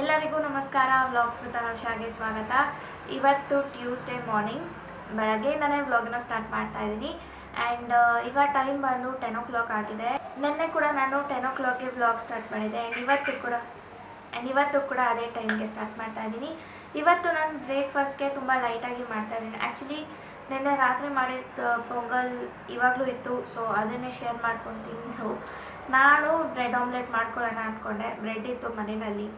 ಎಲ್ಲರಿಗೂ ನಮಸ್ಕಾರ. Vlogs with ಅನುಷಾಗೆ ಸ್ವಾಗತ. ಇವತ್ತು ಟ್ಯೂಸ್ಡೇ ಮಾರ್ನಿಂಗ್ ಬೆಳಗ್ಗೆಯಿಂದನೇ ವ್ಲಾಗ್ನ ಸ್ಟಾರ್ಟ್ ಮಾಡ್ತಾ ಇದ್ದೀನಿ. ಆ್ಯಂಡ್ ಈಗ ಟೈಮ್ ಬಂದು ಟೆನ್ ಓ ಕ್ಲಾಕ್ ಆಗಿದೆ. ನಿನ್ನೆ ಕೂಡ ನಾನು ಟೆನ್ ಓ ಕ್ಲಾಕ್ಗೆ ವ್ಲಾಗ್ ಸ್ಟಾರ್ಟ್ ಮಾಡಿದ್ದೆ. ಆ್ಯಂಡ್ ಇವತ್ತು ಕೂಡ ಆ್ಯಂಡ್ ಇವತ್ತು ಕೂಡ ಅದೇ ಟೈಮ್ಗೆ ಸ್ಟಾರ್ಟ್ ಮಾಡ್ತಾ ಇದ್ದೀನಿ. ಇವತ್ತು ನಾನು ಬ್ರೇಕ್ಫಾಸ್ಟ್ಗೆ ತುಂಬ ಲೈಟಾಗಿ ಮಾಡ್ತಾ ಇದ್ದೀನಿ. ಆ್ಯಕ್ಚುಲಿ ನಿನ್ನೆ ರಾತ್ರಿ ಮಾಡಿದ ಪೊಂಗಲ್ ಇವಾಗಲೂ ಇತ್ತು. ಸೊ ಅದನ್ನೇ ಶೇರ್ ಮಾಡ್ಕೊಂಡು ತಿಂದರು. ನಾನು ಬ್ರೆಡ್ ಆಮ್ಲೆಟ್ ಮಾಡ್ಕೊಳ್ಳೋಣ ಅಂದ್ಕೊಂಡೆ ಬ್ರೆಡ್ ಇತ್ತು ಮನೆಯಲ್ಲಿ.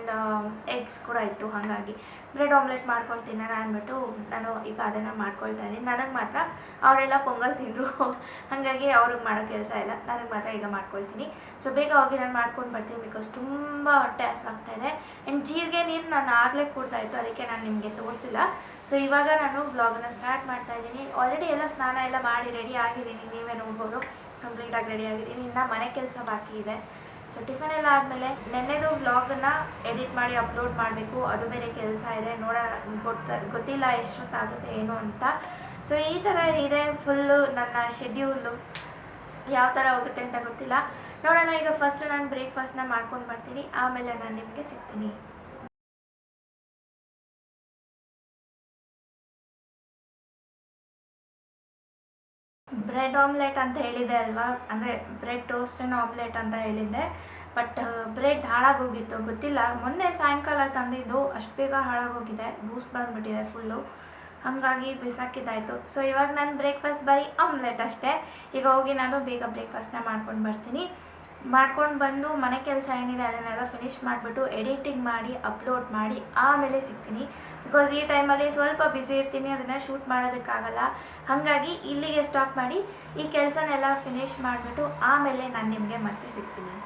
ಆ್ಯಂಡ್ ಎಗ್ಸ್ ಕೂಡ ಇತ್ತು, ಹಾಗಾಗಿ. ಬ್ರೆಡ್ ಆಮ್ಲೆಟ್ ಮಾಡ್ಕೊಂಡು ತಿನ್ನೋಣ ಅಂದ್ಬಿಟ್ಟು ನಾನು ಈಗ ಅದನ್ನು ಮಾಡ್ಕೊಳ್ತಾ ಇದ್ದೀನಿ. ನನಗೆ ಮಾತ್ರ ಅವರೆಲ್ಲ ಪೊಂಗಲ್ ತಿಂದರು. ಹಾಗಾಗಿ ಅವ್ರಿಗೆ ಮಾಡೋ ಕೆಲಸ ಇಲ್ಲ. ನನಗೆ ಮಾತ್ರ ಈಗ ಮಾಡ್ಕೊಳ್ತೀನಿ. ಸೊ ಬೇಗ ಹೋಗಿ ನಾನು ಮಾಡ್ಕೊಂಡು ಬರ್ತೀನಿ ಬಿಕಾಸ್ ತುಂಬ ಹೊಟ್ಟೆ ಹಸ್ವಾಗ್ತಾ ಇದೆ. ಆ್ಯಂಡ್ ಜೀರಿಗೆ ನೀರು ನಾನು ಆಗಲೇ ಕೊಡ್ತಾ ಇತ್ತು, ಅದಕ್ಕೆ ನಾನು ನಿಮಗೆ ತೋರಿಸಿಲ್ಲ. ಸೊ ಇವಾಗ ನಾನು ಬ್ಲಾಗನ್ನು ಸ್ಟಾರ್ಟ್ ಮಾಡ್ತಾ ಇದ್ದೀನಿ. ಆಲ್ರೆಡಿ ಎಲ್ಲ ಸ್ನಾನ ಎಲ್ಲ ಮಾಡಿ ರೆಡಿ ಆಗಿದ್ದೀನಿ. ನೀವೇ ನೋಡ್ಬೋದು. ಕಂಪ್ಲೀಟಾಗಿ ರೆಡಿ ಆಗಿದ್ದೀನಿ. ಇನ್ನು ಮನೆ ಕೆಲಸ ಬಾಕಿ ಇದೆ. ಸೊ ಟಿಫನ್ ಎಲ್ಲ ಆದಮೇಲೆ ನೆನ್ನೆದು ವ್ಲಾಗನ್ನು ಎಡಿಟ್ ಮಾಡಿ ಅಪ್ಲೋಡ್ ಮಾಡಬೇಕು. ಅದು ಬೇರೆ ಕೆಲಸ ಇದೆ. ನೋಡ, ಗೊತ್ತ, ಗೊತ್ತಿಲ್ಲ ಎಷ್ಟೊತ್ತಾಗುತ್ತೆ ಏನು ಅಂತ. ಸೊ ಈ ಥರ ಇದೆ. ಫುಲ್ಲು ನನ್ನ ಶೆಡ್ಯೂಲು ಯಾವ ಥರ ಹೋಗುತ್ತೆ ಅಂತ ಗೊತ್ತಿಲ್ಲ. ನೋಡೋಣ, ಈಗ ಫಸ್ಟು ನಾನು ಬ್ರೇಕ್ಫಾಸ್ಟ್ನ ಮಾಡ್ಕೊಂಡು ಬರ್ತೀನಿ. ಆಮೇಲೆ ನಾನು ನಿಮಗೆ ಸಿಗ್ತೀನಿ. ಬ್ರೆಡ್ ಆಮ್ಲೆಟ್ ಅಂತ ಹೇಳಿದೆ ಅಲ್ವಾ? ಅಂದರೆ ಬ್ರೆಡ್ ಟೋಸ್ಟ್ ಆ್ಯಂಡ್ ಆಮ್ಲೆಟ್ ಅಂತ ಹೇಳಿದ್ದೆ. ಬಟ್, ಬ್ರೆಡ್ ಹಾಳಾಗೋಗಿತ್ತು ಗೊತ್ತಿಲ್ಲ. ಮೊನ್ನೆ ಸಾಯಂಕಾಲ ತಂದಿದ್ದು, ಅಷ್ಟು ಬೇಗ ಹಾಳಾಗೋಗಿದೆ ಬೂಸ್ಟ್ ಬಂದುಬಿಟ್ಟಿದೆ ಫುಲ್ಲು. ಹಾಗಾಗಿ ಬಿಸಾಕಿದ್ದಾಯಿತು. ಸೊ ಇವಾಗ ನಾನು ಬ್ರೇಕ್ಫಾಸ್ಟ್ ಬರೀ ಆಮ್ಲೆಟ್ ಅಷ್ಟೇ. ಈಗ ಹೋಗಿ ನಾನು ಬೇಗ ಬ್ರೇಕ್ಫಾಸ್ಟ್ನ ಮಾಡ್ಕೊಂಡು ಬರ್ತೀನಿ. ಮಾಡ್ಕೊಂಡು ಬಂದು ಮನೆ ಕೆಲಸ ಏನಿದೆ ಅದನ್ನೆಲ್ಲ ಫಿನಿಷ್ ಮಾಡಿಬಿಟ್ಟು ಎಡಿಟಿಂಗ್ ಮಾಡಿ ಅಪ್ಲೋಡ್ ಮಾಡಿ ಆಮೇಲೆ ಸಿಗ್ತೀನಿ. ಬಿಕಾಸ್ ಈ ಟೈಮಲ್ಲಿ ಸ್ವಲ್ಪ ಬ್ಯುಸಿ ಇರ್ತೀನಿ, ಅದನ್ನು ಶೂಟ್ ಮಾಡೋದಕ್ಕಾಗಲ್ಲ. ಹಾಗಾಗಿ ಇಲ್ಲಿಗೆ ಸ್ಟಾಪ್ ಮಾಡಿ ಈ ಕೆಲಸನೆಲ್ಲ ಫಿನಿಷ್ ಮಾಡಿಬಿಟ್ಟು ಆಮೇಲೆ ನಾನು ನಿಮಗೆ ಮತ್ತೆ ಸಿಗ್ತೀನಿ.